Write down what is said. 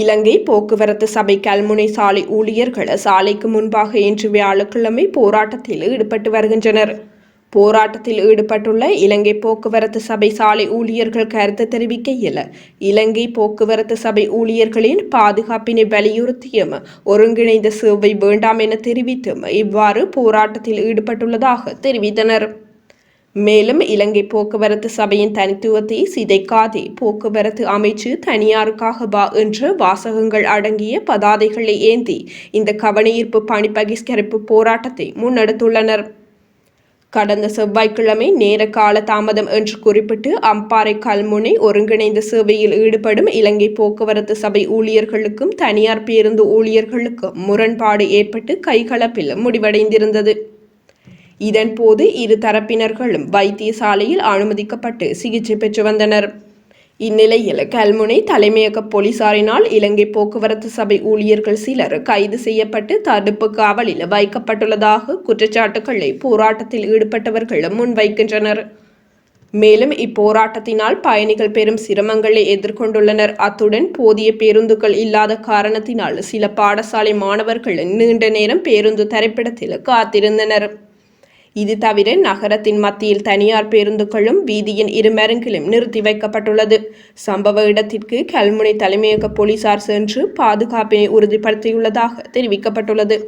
இலங்கை போக்குவரத்து சபை கல்முனை சாலை ஊழியர்கள் சாலைக்கு முன்பாக இன்று வியாழக்கிழமை போராட்டத்தில் ஈடுபட்டு வருகின்றனர். போராட்டத்தில் ஈடுபட்டுள்ள இலங்கை போக்குவரத்து சபை சாலை ஊழியர்கள் கருத்து தெரிவிக்கையில் இலங்கை போக்குவரத்து சபை ஊழியர்களின் பாதுகாப்பினை வலியுறுத்தியும் ஒருங்கிணைந்த சேவை வேண்டாம் என தெரிவித்தும் இவ்வாறு போராட்டத்தில் ஈடுபட்டுள்ளதாக தெரிவித்தனர். மேலும் இலங்கை போக்குவரத்து சபையின் தனித்துவத்தை சிதைக்காதே போக்குவரத்து அமைச்சு தனியாருக்காக வா என்று வாசகங்கள் அடங்கிய பதாதைகளை ஏந்தி இந்த கவனஈர்ப்பு பணி பகிஷ்கரிப்பு போராட்டத்தை முன்னெடுத்துள்ளனர். கடந்த செவ்வாய்க்கிழமை நேர கால தாமதம் என்று குறிப்பிட்டு அம்பாறை கல்முனை ஒருங்கிணைந்த சேவையில் ஈடுபடும் இலங்கை போக்குவரத்து சபை ஊழியர்களுக்கும் தனியார் பேருந்து ஊழியர்களுக்கும் முரண்பாடு ஏற்பட்டு கைகலப்பில் முடிவடைந்திருந்தது. இதன்போது இரு தரப்பினர்களும் வைத்தியசாலையில் அனுமதிக்கப்பட்டு சிகிச்சை பெற்று வந்தனர். இந்நிலையில் கல்முனை தலைமையக போலீசாரினால் இலங்கை போக்குவரத்து சபை ஊழியர்கள் சிலர் கைது செய்யப்பட்டு தடுப்பு காவலில் வைக்கப்பட்டுள்ளதாக குற்றச்சாட்டுக்களை போராட்டத்தில் ஈடுபட்டவர்கள் முன்வைக்கின்றனர். மேலும் இப்போராட்டத்தினால் பயணிகள் பெரும் சிரமங்களை எதிர்கொண்டுள்ளனர். அத்துடன் போதிய பேருந்துகள் இல்லாத காரணத்தினால் சில பாடசாலை மாணவர்கள் நீண்ட நேரம் பேருந்து தரைப்பிடத்தில் காத்திருந்தனர். இது தவிர நகரத்தின் மத்தியில் தனியார் பேருந்துகளும் வீதியின் இருமருங்கிலும் நிறுத்தி வைக்கப்பட்டுள்ளது. சம்பவ இடத்திற்கு கல்முனை தலைமையக போலீசார் சென்று பாதுகாப்பினை உறுதிப்படுத்தியுள்ளதாக தெரிவிக்கப்பட்டுள்ளது.